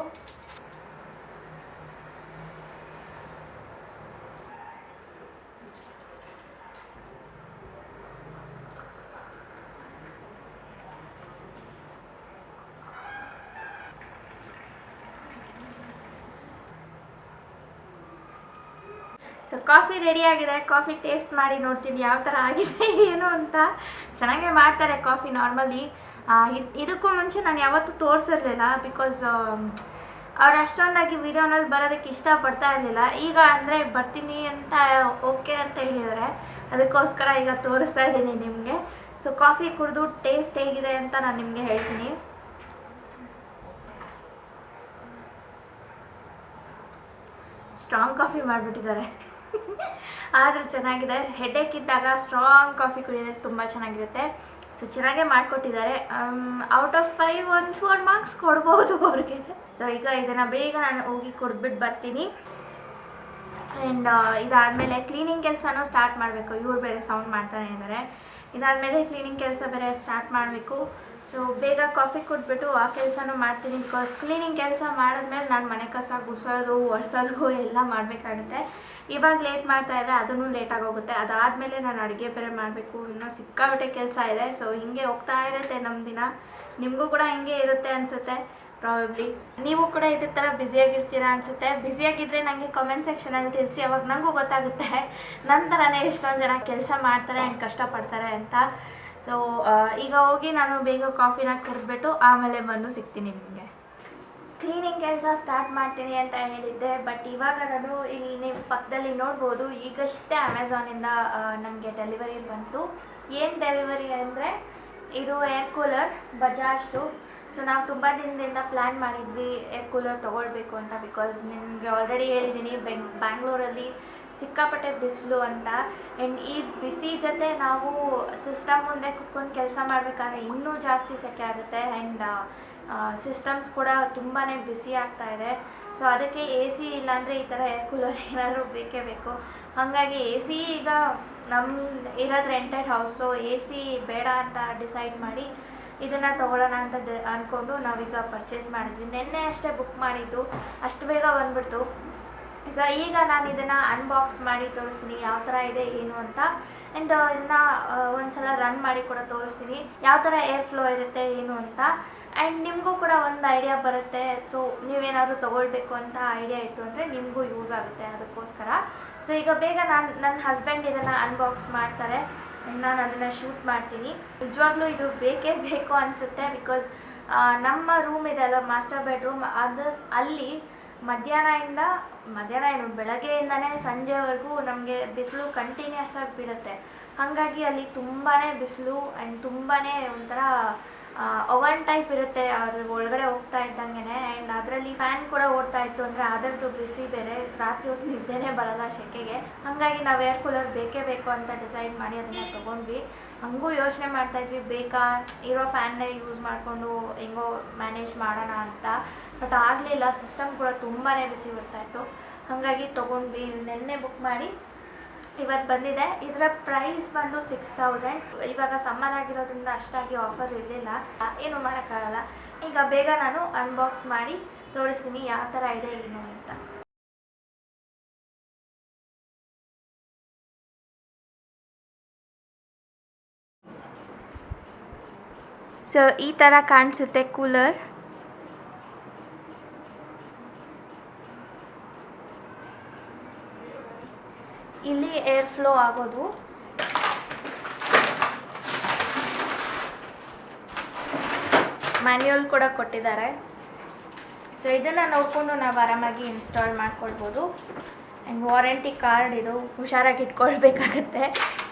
ಸೊ ಕಾಫಿ ರೆಡಿ ಆಗಿದೆ. ಕಾಫಿ ಟೇಸ್ಟ್ ಮಾಡಿ ನೋಡ್ತೀನಿ ಯಾವ ಥರ ಆಗಿದೆ, ಏನು ಅಂತ. ಚೆನ್ನಾಗೇ ಮಾಡ್ತಾರೆ ಕಾಫಿ ನಾರ್ಮಲಿ. ಇದಕ್ಕೂ ಮುಂಚೆ ನಾನು ಯಾವತ್ತೂ ತೋರಿಸಿರ್ಲಿಲ್ಲ ಬಿಕಾಸ್ ಅವ್ರು ಅಷ್ಟೊಂದಾಗಿ ವಿಡಿಯೋನಲ್ಲಿ ಬರೋದಕ್ಕೆ ಇಷ್ಟಪಡ್ತಾ ಇರಲಿಲ್ಲ. ಈಗ ಅಂದರೆ ಬರ್ತೀನಿ ಅಂತ ಓಕೆ ಅಂತ ಹೇಳಿದ್ದಾರೆ ಅದಕ್ಕೋಸ್ಕರ ಈಗ ತೋರಿಸ್ತಾ ಇದ್ದೀನಿ ನಿಮಗೆ. ಸೊ ಕಾಫಿ ಕುಡಿದು ಟೇಸ್ಟ್ ಹೇಗಿದೆ ಅಂತ ನಾನು ನಿಮಗೆ ಹೇಳ್ತೀನಿ. ಸ್ಟ್ರಾಂಗ್ ಕಾಫಿ ಮಾಡಿಬಿಟ್ಟಿದ್ದಾರೆ. ಆದರೂ ಚೆನ್ನಾಗಿದೆ. ಹೆಡ್ಡೇಕ್ ಇದ್ದಾಗ ಸ್ಟ್ರಾಂಗ್ ಕಾಫಿ ಕುಡಿಯೋದಕ್ಕೆ ತುಂಬ ಚೆನ್ನಾಗಿರುತ್ತೆ. ಸೊ ಚೆನ್ನಾಗೇ ಮಾಡಿಕೊಟ್ಟಿದ್ದಾರೆ. Out of five one four marks ಕೊಡ್ಬೋದು ಅವ್ರಿಗೆ. ಸೊ ಈಗ ಇದನ್ನು ಬೇಗ ನಾನು ಹೋಗಿ ಕುಡಿದ್ಬಿಟ್ಟು ಬರ್ತೀನಿ. ಆ್ಯಂಡ್ ಇದಾದಮೇಲೆ ಕ್ಲೀನಿಂಗ್ ಕೆಲಸನೂ ಸ್ಟಾರ್ಟ್ ಮಾಡಬೇಕು. ಇವ್ರು ಬೇರೆ ಸೌಂಡ್ ಮಾಡ್ತಾನೆ ಇದ್ದಾರೆ ಇದಾದಮೇಲೆ ಕ್ಲೀನಿಂಗ್ ಕೆಲಸ ಬೇರೆ ಸ್ಟಾರ್ಟ್ ಮಾಡಬೇಕು. ಸೊ ಬೇಗ ಕಾಫಿ ಕೊಟ್ಬಿಟ್ಟು ಆ ಕೆಲಸನೂ ಮಾಡ್ತೀನಿ ಬಿಕಾಸ್ ಕ್ಲೀನಿಂಗ್ ಕೆಲಸ ಮಾಡಿದ್ಮೇಲೆ ನಾನು ಮನೆ ಕಸ ಗುಡಿಸೋದು, ಒರೆಸೋದು ಎಲ್ಲ ಮಾಡಬೇಕಾಗುತ್ತೆ. ಇವಾಗ ಲೇಟ್ ಮಾಡ್ತಾ ಇದ್ದರೆ ಅದನ್ನು ಲೇಟಾಗಿ ಹೋಗುತ್ತೆ. ಅದಾದಮೇಲೆ ನಾನು ಅಡುಗೆ ಬೇರೆ ಮಾಡಬೇಕು. ಇನ್ನೂ ಸಿಕ್ಕಾಬಿಟ್ಟೆ ಕೆಲಸ ಇದೆ. ಸೊ ಹಿಂಗೆ ಹೋಗ್ತಾ ಇರುತ್ತೆ ನಮ್ಮ ದಿನ. ನಿಮಗೂ ಕೂಡ ಹಿಂಗೆ ಇರುತ್ತೆ ಅನಿಸುತ್ತೆ. ಪ್ರಾಬಬ್ಲಿ ನೀವು ಕೂಡ ಇದೇ ಥರ ಬ್ಯುಸಿಯಾಗಿರ್ತೀರಾ ಅನಿಸುತ್ತೆ. ಬ್ಯುಸಿಯಾಗಿದ್ದರೆ ನನಗೆ ಕಮೆಂಟ್ ಸೆಕ್ಷನಲ್ಲಿ ತಿಳಿಸಿ, ಅವಾಗ ನನಗೂ ಗೊತ್ತಾಗುತ್ತೆ. ನನ್ನ ಥರನೇ ಎಷ್ಟೊಂದು ಜನ ಕೆಲಸ ಮಾಡ್ತಾರೆ ಆ್ಯಂಡ್ ಕಷ್ಟಪಡ್ತಾರೆ ಅಂತ. ಸೊ ಈಗ ಹೋಗಿ ನಾನು ಬೇಗ ಕಾಫಿನ ಕುಡಿದ್ಬಿಟ್ಟು ಆಮೇಲೆ ಬಂದು ಸಿಗ್ತೀನಿ ನಿಮಗೆ. ಕ್ಲೀನಿಂಗ್ ಕೆಲಸ ಸ್ಟಾರ್ಟ್ ಮಾಡ್ತೀನಿ ಅಂತ ಹೇಳಿದ್ದೆ ಬಟ್ ಇವಾಗ ನಾನು ಇಲ್ಲಿ ನೀವು ಪಕ್ಕದಲ್ಲಿ ನೋಡ್ಬೋದು, ಈಗಷ್ಟೇ ಅಮೆಝಾನಿಂದ ನಮಗೆ ಡೆಲಿವರಿ ಬಂತು. ಏನು ಡೆಲಿವರಿ ಅಂದರೆ, ಇದು ಏರ್ ಕೂಲರ್ ಬಜಾಜ್ದು ಸೊ ನಾವು ತುಂಬ ದಿನದಿಂದ ಪ್ಲ್ಯಾನ್ ಮಾಡಿದ್ವಿ ಏರ್ ಕೂಲರ್ ತೊಗೊಳ್ಬೇಕು ಅಂತ ಬಿಕಾಸ್ ನಿಮಗೆ ಆಲ್ರೆಡಿ ಹೇಳಿದ್ದೀನಿ ಬೆಂಗ್ ಬ್ಯಾಂಗ್ಳೂರಲ್ಲಿ ಸಿಕ್ಕಾಪಟ್ಟೆ ಬಿಸಿಲು ಅಂತ. ಆ್ಯಂಡ್ ಈ ಬಿಸಿ ಜೊತೆ ನಾವು ಸಿಸ್ಟಮ್ ಮುಂದೆ ಕುತ್ಕೊಂಡು ಕೆಲಸ ಮಾಡಬೇಕಾದ್ರೆ ಇನ್ನೂ ಜಾಸ್ತಿ ಸೆಕೆ ಆಗುತ್ತೆ. ಆ್ಯಂಡ್ ಸಿಸ್ಟಮ್ಸ್ ಕೂಡ ತುಂಬಾ ಬಿಸಿ ಆಗ್ತಾ ಇದೆ. ಸೊ ಅದಕ್ಕೆ ಎ ಸಿ ಇಲ್ಲಾಂದರೆ ಈ ಥರ ಏರ್ ಕೂಲರ್ ಏನಾದರೂ ಬೇಕೇ ಬೇಕು. ಹಾಗಾಗಿ ಎ ಸಿ ಈಗ ನಮ್ಮ ಇರೋದು ರೆಂಟೆಡ್ ಹೌಸು ಎ ಸಿ ಬೇಡ ಅಂತ ಡಿಸೈಡ್ ಮಾಡಿ ಇದನ್ನು ತೊಗೊಳ್ಳೋಣ ಅಂತ ದ ಅಂದ್ಕೊಂಡು ನಾವೀಗ ಪರ್ಚೇಸ್ ಮಾಡಿದ್ವಿ. ನಿನ್ನೆ ಅಷ್ಟೇ ಬುಕ್ ಮಾಡಿದ್ದು. ಅಷ್ಟು ಬೇಗ ಬಂದ್ಬಿಡ್ತು. ಸೊ ಈಗ ನಾನು ಇದನ್ನು ಅನ್ಬಾಕ್ಸ್ ಮಾಡಿ ತೋರಿಸ್ತೀನಿ. ಯಾವ ಥರ ಇದೆ, ಏನು ಅಂತ. ಆ್ಯಂಡ್ ಇದನ್ನು ಒಂದ್ಸಲ ರನ್ ಮಾಡಿ ಕೂಡ ತೋರಿಸ್ತೀನಿ. ಯಾವ ಥರ ಏರ್ ಫ್ಲೋ ಇರುತ್ತೆ, ಏನು ಅಂತ. ಆ್ಯಂಡ್ ನಿಮಗೂ ಕೂಡ ಒಂದು ಐಡಿಯಾ ಬರುತ್ತೆ. ಸೊ ನೀವೇನಾದರೂ ತೊಗೊಳ್ಬೇಕು ಅಂತ ಐಡಿಯಾ ಇತ್ತು ಅಂದರೆ ನಿಮಗೂ ಯೂಸ್ ಆಗುತ್ತೆ ಅದಕ್ಕೋಸ್ಕರ. ಸೊ ಈಗ ಬೇಗ ನಾನು ನನ್ನ ಹಸ್ಬೆಂಡ್ ಇದನ್ನು ಅನ್ಬಾಕ್ಸ್ ಮಾಡ್ತಾರೆ. ನಾನು ಅದನ್ನು ಶೂಟ್ ಮಾಡ್ತೀನಿ. ನಿಜವಾಗ್ಲೂ ಇದು ಬೇಕೇ ಬೇಕು ಅನಿಸುತ್ತೆ ಬಿಕಾಸ್ ನಮ್ಮ ರೂಮ್ ಇದೆ ಅಲ್ಲ ಮಾಸ್ಟರ್ ಬೆಡ್ರೂಮ್ ಅದು ಅಲ್ಲಿ ಮಧ್ಯಾಹ್ನದಿಂದ ಮಧ್ಯಾಹ್ನ ಏನು, ಬೆಳಗ್ಗೆಯಿಂದನೇ ಸಂಜೆವರೆಗೂ ನಮಗೆ ಬಿಸಿಲು ಕಂಟಿನ್ಯೂಸ್ ಆಗಿ ಬಿಡುತ್ತೆ ಹಾಗಾಗಿ ಅಲ್ಲಿ ತುಂಬಾ ಬಿಸಿಲು ಆ್ಯಂಡ್ ತುಂಬಾ ಒಂಥರ ಓವನ್ ಟೈಪ್ ಇರುತ್ತೆ, ಅದ್ರ ಒಳಗಡೆ ಹೋಗ್ತಾ ಇದ್ದಂಗೆ ಆ್ಯಂಡ್ ಅದರಲ್ಲಿ ಫ್ಯಾನ್ ಕೂಡ ಓಡ್ತಾ ಇತ್ತು ಅಂದರೆ ಅದರದ್ದು ಬಿಸಿ ಬೇರೆ, ರಾತ್ರಿ ಹೊತ್ತು ನಿದ್ದೆನೇ ಬರಲ್ಲ ಸೆಕೆಗೆ. ಹಾಗಾಗಿ ನಾವು ಏರ್ ಕೂಲರ್ ಬೇಕೇ ಬೇಕು ಅಂತ ಡಿಸೈಡ್ ಮಾಡಿ ಅದನ್ನು ತೊಗೊಂಡ್ವಿ. ಹಂಗೂ ಯೋಚನೆ ಮಾಡ್ತಾ ಇದ್ವಿ, ಬೇಕಾ ಇರೋ ಫ್ಯಾನ್ನೇ ಯೂಸ್ ಮಾಡಿಕೊಂಡು ಹೆಂಗೋ ಮ್ಯಾನೇಜ್ ಮಾಡೋಣ ಅಂತ. ಬಟ್ ಆಗಲಿಲ್ಲ ಸಿಸ್ಟಮ್ ಕೂಡ ತುಂಬಾ ಬಿಸಿ ಬರ್ತಾಯಿತ್ತು ಹಾಗಾಗಿ ತೊಗೊಂಡ್ವಿ, ನೆನ್ನೆ ಬುಕ್ ಮಾಡಿ. ಇವತ್ತು ಬಂದಿದೆ. ಇದರ ಪ್ರೈಸ್ ಬಂದು ಸಿಕ್ಸ್ ತೌಸಂಡ್ ಇವಾಗ ಸಮ್ಮರ್ ಆಗಿರೋದ್ರಿಂದ ಅಷ್ಟಾಗಿ ಆಫರ್ ಇರಲಿಲ್ಲ. ಏನು ಮಾಡೋಕ್ಕಾಗಲ್ಲ. ಈಗ ಬೇಗ ನಾನು ಅನ್ಬಾಕ್ಸ್ ಮಾಡಿ ತೋರಿಸ್ತೀನಿ ಯಾವ ಥರ ಇದೆ, ಏನು ಅಂತ. ಸೊ ಈ ಥರ ಕಾಣಿಸುತ್ತೆ ಕೂಲರ್ ಇಲ್ಲಿ ಏರ್ ಫ್ಲೋ ಆಗೋದು. ಮ್ಯಾನ್ಯುಯಲ್ ಕೂಡ ಕೊಟ್ಟಿದ್ದಾರೆ. ಸೊ ಇದನ್ನು ನೋಡಿಕೊಂಡು ನಾವು ಆರಾಮಾಗಿ ಇನ್ಸ್ಟಾಲ್ ಮಾಡ್ಕೊಳ್ಬೋದು. ಆ್ಯಂಡ್ ವಾರಂಟಿ ಕಾರ್ಡ್ ಇದು ಹುಷಾರಾಗಿ ಇಟ್ಕೊಳ್ಬೇಕಾಗತ್ತೆ.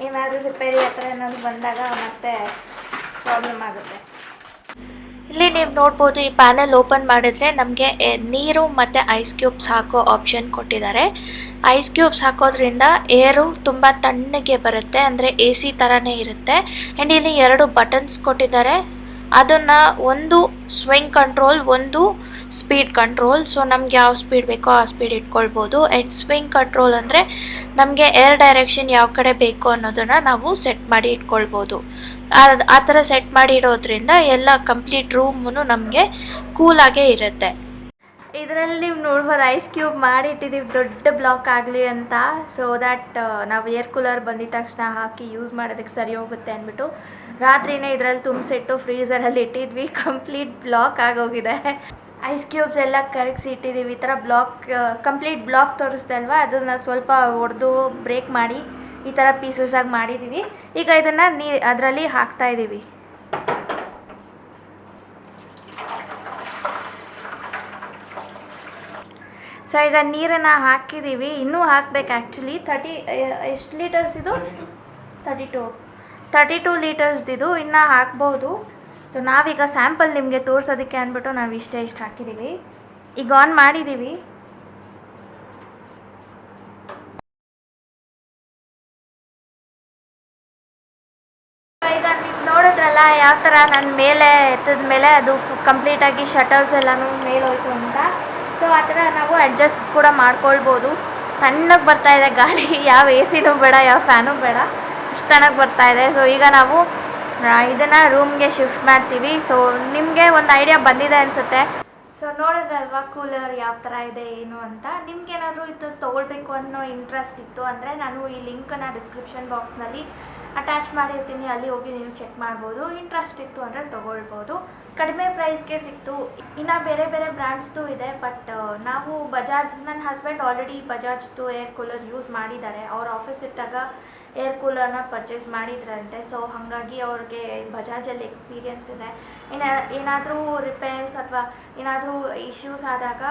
ಏನಾದರೂ ರಿಪೇರಿ ಹತ್ರ ಏನಾದರೂ ಬಂದಾಗ ಮತ್ತೆ ಪ್ರಾಬ್ಲಮ್ ಆಗುತ್ತೆ. ಇಲ್ಲಿ ನೀವು ನೋಡ್ಬೋದು ಈ ಪ್ಯಾನೆಲ್ ಓಪನ್ ಮಾಡಿದ್ರೆ ನಮಗೆ ನೀರು ಮತ್ತು ಐಸ್ ಕ್ಯೂಬ್ಸ್ ಹಾಕೋ ಆಪ್ಷನ್ ಕೊಟ್ಟಿದ್ದಾರೆ. ಐಸ್ ಕ್ಯೂಬ್ಸ್ ಹಾಕೋದ್ರಿಂದ ಏರು ತುಂಬ ತಣ್ಣಗೆ ಬರುತ್ತೆ, ಅಂದರೆ ಎ ಸಿ ಥರನೇ ಇರುತ್ತೆ. ಆ್ಯಂಡ್ ಇಲ್ಲಿ ಎರಡು ಬಟನ್ಸ್ ಕೊಟ್ಟಿದ್ದಾರೆ. ಅದನ್ನು ಒಂದು ಸ್ವಿಂಗ್ ಕಂಟ್ರೋಲ್, ಒಂದು ಸ್ಪೀಡ್ ಕಂಟ್ರೋಲ್. ಸೊ, ನಮ್ಗೆ ಯಾವ ಸ್ಪೀಡ್ ಬೇಕೋ ಆ ಸ್ಪೀಡ್ ಇಟ್ಕೊಳ್ಬೋದು. ಆ್ಯಂಡ್ ಸ್ವಿಂಗ್ ಕಂಟ್ರೋಲ್ ಅಂದರೆ ನಮಗೆ ಏರ್ ಡೈರೆಕ್ಷನ್ ಯಾವ ಕಡೆ ಬೇಕು ಅನ್ನೋದನ್ನು ನಾವು ಸೆಟ್ ಮಾಡಿ ಇಟ್ಕೊಳ್ಬೋದು. ಆ- ಥರ ಸೆಟ್ ಮಾಡಿ ಇಡೋದ್ರಿಂದ ಎಲ್ಲ ಕಂಪ್ಲೀಟ್ ರೂಮು ನಮಗೆ ಕೂಲಾಗೇ ಇರುತ್ತೆ. ಇದರಲ್ಲಿ ನೀವು ನೋಡ್ಬೋದು ಐಸ್ ಕ್ಯೂಬ್ ಮಾಡಿ ಇಟ್ಟಿದ್ದೀವಿ ದೊಡ್ಡ ಬ್ಲಾಕ್ ಆಗಲಿ ಅಂತ. ಸೊ ದ್ಯಾಟ್ ನಾವು ಏರ್ ಕೂಲರ್ ಬಂದಿದ ತಕ್ಷಣ ಹಾಕಿ ಯೂಸ್ ಮಾಡೋದಕ್ಕೆ ಸರಿ ಹೋಗುತ್ತೆ ಅಂದ್ಬಿಟ್ಟು, ರಾತ್ರಿನೇ ಇದರಲ್ಲಿ ತುಂಬಿಸಿಟ್ಟು ಫ್ರೀಸರಲ್ಲಿ ಇಟ್ಟಿದ್ವಿ ಕಂಪ್ಲೀಟ್ ಬ್ಲಾಕ್ ಆಗೋಗಿದೆ. ಐಸ್ ಕ್ಯೂಬ್ಸ್ ಎಲ್ಲ ಕರಗಿಸಿ ಇಟ್ಟಿದ್ದೀವಿ, ಈ ಥರ ಬ್ಲಾಕ್ ಕಂಪ್ಲೀಟ್ ಬ್ಲಾಕ್ ತೋರಿಸ್ದೆ ಅಲ್ವಾ? ಅದನ್ನು ಸ್ವಲ್ಪ ಒಡೆದು ಬ್ರೇಕ್ ಮಾಡಿ ಈ ಥರ ಪೀಸಸ್ ಆಗಿ ಮಾಡಿದ್ದೀವಿ ಈಗ ಇದನ್ನು ನೀ ಅದರಲ್ಲಿ ಹಾಕ್ತಾ ಇದ್ದೀವಿ ಸೊ ಈಗ ನೀರನ್ನು ಹಾಕಿದ್ದೀವಿ ಇನ್ನೂ ಹಾಕ್ಬೇಕು ಆ್ಯಕ್ಚುಲಿ ತರ್ಟಿ ಎಷ್ಟು ಲೀಟರ್ಸ್ ಇದು? ತರ್ಟಿ ಟು ತರ್ಟಿ ಟು ಲೀಟರ್ಸ್ದಿದು ಇನ್ನು ಹಾಕ್ಬೋದು. ಸೊ ನಾವೀಗ ಸ್ಯಾಂಪಲ್ ನಿಮಗೆ ತೋರಿಸೋದಕ್ಕೆ ಅಂದ್ಬಿಟ್ಟು ನಾವು ಇಷ್ಟೇ ಇಷ್ಟು ಹಾಕಿದ್ದೀವಿ ಈಗ ಆನ್ ಮಾಡಿದ್ದೀವಿ ಈಗ ನೀವು ನೋಡಿದ್ರಲ್ಲ ಯಾವ ಥರ ನನ್ನ ಮೇಲೆ ಎತ್ತದ ಮೇಲೆ ಅದು ಕಂಪ್ಲೀಟಾಗಿ ಶಟರ್ಸ್ ಎಲ್ಲನೂ ಮೇಲೆ ಹೋಯಿತು ಅಂತ. ಸೊ ಆ ಥರ ನಾವು ಅಡ್ಜಸ್ಟ್ ಕೂಡ ಮಾಡ್ಕೊಳ್ಬೋದು. ತಣ್ಣಗೆ ಬರ್ತಾ ಇದೆ ಗಾಳಿ. ಯಾವ ಎ ಸಿನೂ ಬೇಡ, ಯಾವ ಫ್ಯಾನೂ ಬೇಡ. ಅಷ್ಟು ತಣ್ಣಗೆ ಬರ್ತಾ ಇದೆ. ಸೊ ಈಗ ನಾವು ಇದನ್ನು ರೂಮ್ಗೆ ಶಿಫ್ಟ್ ಮಾಡ್ತೀವಿ. ಸೊ ನಿಮಗೆ ಒಂದು ಐಡಿಯಾ ಬಂದಿದೆ ಅನಿಸುತ್ತೆ. ಸೊ ನೋಡಿದ್ರಲ್ವಾ ಕೂಲರ್ ಯಾವ ಥರ ಇದೆ, ಏನು ಅಂತ? ನಿಮ್ಗೇನಾದರೂ ಇದು ತೊಗೊಳ್ಬೇಕು ಅನ್ನೋ ಇಂಟ್ರೆಸ್ಟ್ ಇತ್ತು ಅಂದರೆ ನಾನು ಈ ಲಿಂಕನ್ನು ಡಿಸ್ಕ್ರಿಪ್ಷನ್ ಬಾಕ್ಸ್ನಲ್ಲಿ ಅಟ್ಯಾಚ್ ಮಾಡಿರ್ತೀನಿ, ಅಲ್ಲಿ ಹೋಗಿ ನೀವು ಚೆಕ್ ಮಾಡ್ಬೋದು. ಇಂಟ್ರೆಸ್ಟ್ ಇತ್ತು ಅಂದರೆ ತೊಗೊಳ್ಬೋದು. ಕಡಿಮೆ ಪ್ರೈಸ್ಗೆ ಸಿಕ್ತು. ಇನ್ನು ಬೇರೆ ಬೇರೆ ಬ್ರ್ಯಾಂಡ್ಸ್ದು ಇದೆ ಬಟ್ ನಾವು ಬಜಾಜ್ ನನ್ನ ಹಸ್ಬೆಂಡ್ ಆಲ್ರೆಡಿ ಬಜಾಜ್ದು ಏರ್ ಕೂಲರ್ ಯೂಸ್ ಮಾಡಿದ್ದಾರೆ. ಅವ್ರ ಆಫೀಸ್ ಇಟ್ಟಾಗ ಏರ್ ಕೂಲರ್ನ ಪರ್ಚೇಸ್ ಮಾಡಿದ್ರಂತೆ. ಸೊ ಹಾಗಾಗಿ ಅವ್ರಿಗೆ ಬಜಾಜಲ್ಲಿ ಎಕ್ಸ್ಪೀರಿಯನ್ಸ್ ಇದೆ. ಇನ್ನು ಏನಾದರೂ ರಿಪೇರ್ಸ್ ಅಥವಾ ಏನಾದರೂ ಇಶ್ಯೂಸ್ ಆದಾಗ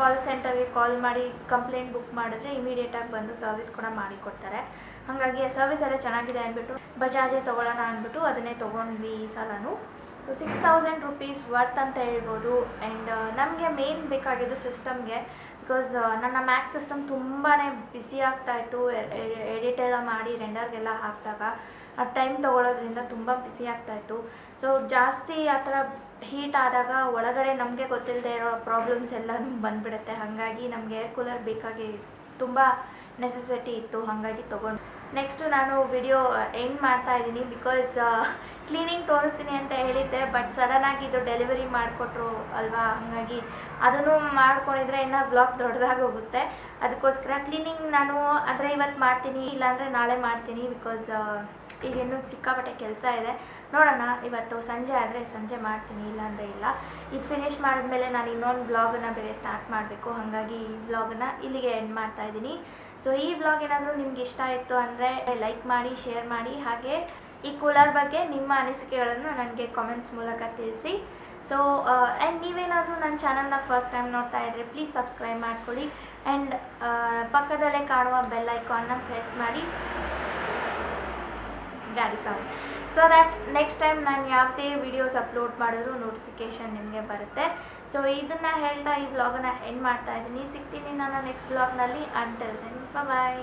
ಕಾಲ್ ಸೆಂಟರ್ಗೆ ಕಾಲ್ ಮಾಡಿ ಕಂಪ್ಲೇಂಟ್ ಬುಕ್ ಮಾಡಿದ್ರೆ ಇಮಿಡಿಯೇಟಾಗಿ ಬಂದು ಸರ್ವಿಸ್ ಕೂಡ ಮಾಡಿಕೊಡ್ತಾರೆ. ಹಾಗಾಗಿ ಸರ್ವಿಸ್ ಎಲ್ಲ ಚೆನ್ನಾಗಿದೆ ಅಂದ್ಬಿಟ್ಟು ಬಜಾಜೇ ತೊಗೊಳ್ಳೋಣ ಅಂದ್ಬಿಟ್ಟು ಅದನ್ನೇ ತೊಗೊಂಡ್ವಿ ಈ ಸಲನೂ. So six thousand rupees worth ಅಂತ ಹೇಳ್ಬೋದು. ಆ್ಯಂಡ್ ನಮಗೆ ಮೇನ್ ಬೇಕಾಗಿದ್ದು ಸಿಸ್ಟಮ್ಗೆ ಬಿಕಾಸ್ ನನ್ನ ಮ್ಯಾಕ್ ಸಿಸ್ಟಮ್ ತುಂಬಾ ಬಿಸಿ ಆಗ್ತಾ ಇತ್ತು. ಎಡಿಟ್ ಎಲ್ಲ ಮಾಡಿ ರೆಂಡರ್ಗೆಲ್ಲ ಹಾಕಿದಾಗ ಆ ಟೈಮ್ ತೊಗೊಳೋದ್ರಿಂದ ತುಂಬ ಬಿಸಿ ಆಗ್ತಾ ಇತ್ತು. ಸೊ ಜಾಸ್ತಿ ಆ ಥರ ಹೀಟ್ ಆದಾಗ ಒಳಗಡೆ ನಮಗೆ ಗೊತ್ತಿಲ್ಲದೆ ಇರೋ ಪ್ರಾಬ್ಲಮ್ಸ್ ಎಲ್ಲನೂ ಬಂದ್ಬಿಡುತ್ತೆ. ಹಾಗಾಗಿ ನಮಗೆ ಏರ್ ಕೂಲರ್ ಬೇಕಾಗಿ ತುಂಬ ನೆಸೆಸಿಟಿ ಇತ್ತು, ಹಾಗಾಗಿ ತೊಗೊಂಡು ನೆಕ್ಸ್ಟು ನಾನು ವಿಡಿಯೋ ಎಂಡ್ ಮಾಡ್ತಾ ಇದ್ದೀನಿ ಬಿಕಾಸ್ ಕ್ಲೀನಿಂಗ್ ತೋರಿಸ್ತೀನಿ ಅಂತ ಹೇಳಿದ್ದೆ ಬಟ್ ಸಡನ್ನಾಗಿ ಇದು ಡೆಲಿವರಿ ಮಾಡಿಕೊಟ್ರು ಅಲ್ವಾ, ಹಾಗಾಗಿ ಅದನ್ನು ಮಾಡ್ಕೊಂಡಿದ್ರೆ ಇನ್ನೂ ಬ್ಲಾಗ್ ದೊಡ್ಡದಾಗಿ ಹೋಗುತ್ತೆ ಅದಕ್ಕೋಸ್ಕರ ಕ್ಲೀನಿಂಗ್ ನಾನು ಅಂದರೆ ಇವತ್ತು ಮಾಡ್ತೀನಿ, ಇಲ್ಲಾಂದರೆ ನಾಳೆ ಮಾಡ್ತೀನಿ ಬಿಕಾಸ್ ಈಗ ಇನ್ನೂ ಸಿಕ್ಕಾಪಟ್ಟೆ ಕೆಲಸ ಇದೆ. ನೋಡೋಣ, ಇವತ್ತು ಸಂಜೆ ಆದರೆ ಸಂಜೆ ಮಾಡ್ತೀನಿ ಇಲ್ಲಾಂದರೆ ಇಲ್ಲ. ಇದು ಫಿನಿಷ್ ಮಾಡಿದ್ಮೇಲೆ ನಾನು ಇನ್ನೊಂದು ವ್ಲಾಗನ್ನು ಬೇರೆ ಸ್ಟಾರ್ಟ್ ಮಾಡಬೇಕು. ಹಾಗಾಗಿ ಈ ವ್ಲಾಗನ್ನು ಇಲ್ಲಿಗೆ ಎಂಡ್ ಮಾಡ್ತಾ ಇದ್ದೀನಿ. ಸೊ ಈ ವ್ಲಾಗ್ ಏನಾದರೂ ನಿಮ್ಗೆ ಇಷ್ಟ ಆಯಿತು ಅಂದರೆ ಲೈಕ್ ಮಾಡಿ ಶೇರ್ ಮಾಡಿ, ಹಾಗೆ ಈ ಕೂಲರ್ ಬಗ್ಗೆ ನಿಮ್ಮ ಅನಿಸಿಕೆಗಳನ್ನು ನನಗೆ ಕಾಮೆಂಟ್ಸ್ ಮೂಲಕ ತಿಳಿಸಿ. ಸೊ ಆ್ಯಂಡ್ ನೀವೇನಾದರೂ ನನ್ನ ಚಾನಲ್ನ ಫಸ್ಟ್ ಟೈಮ್ ನೋಡ್ತಾ ಇದ್ದರೆ ಪ್ಲೀಸ್ ಸಬ್ಸ್ಕ್ರೈಬ್ ಮಾಡ್ಕೊಳ್ಳಿ. ಆ್ಯಂಡ್ ಪಕ್ಕದಲ್ಲೇ ಕಾಣುವ ಬೆಲ್ ಐಕಾನ್ನ ಪ್ರೆಸ್ ಮಾಡಿ. ಗಾಡಿ sound so that next time ನಾನು ಯಾವುದೇ ವೀಡಿಯೋಸ್ ಅಪ್ಲೋಡ್ ಮಾಡಿದ್ರು ನೋಟಿಫಿಕೇಷನ್ ನಿಮಗೆ ಬರುತ್ತೆ. ಸೊ ಇದನ್ನು ಹೇಳ್ತಾ ಈ ವ್ಲಾಗನ್ನು ಎಂಡ್ ಮಾಡ್ತಾ ಇದ್ದೀನಿ. ಸಿಗ್ತೀನಿ ನಾನು ನೆಕ್ಸ್ಟ್ ವ್ಲಾಗ್ನಲ್ಲಿ ಅಂಟಲ್ ಬಾಯ್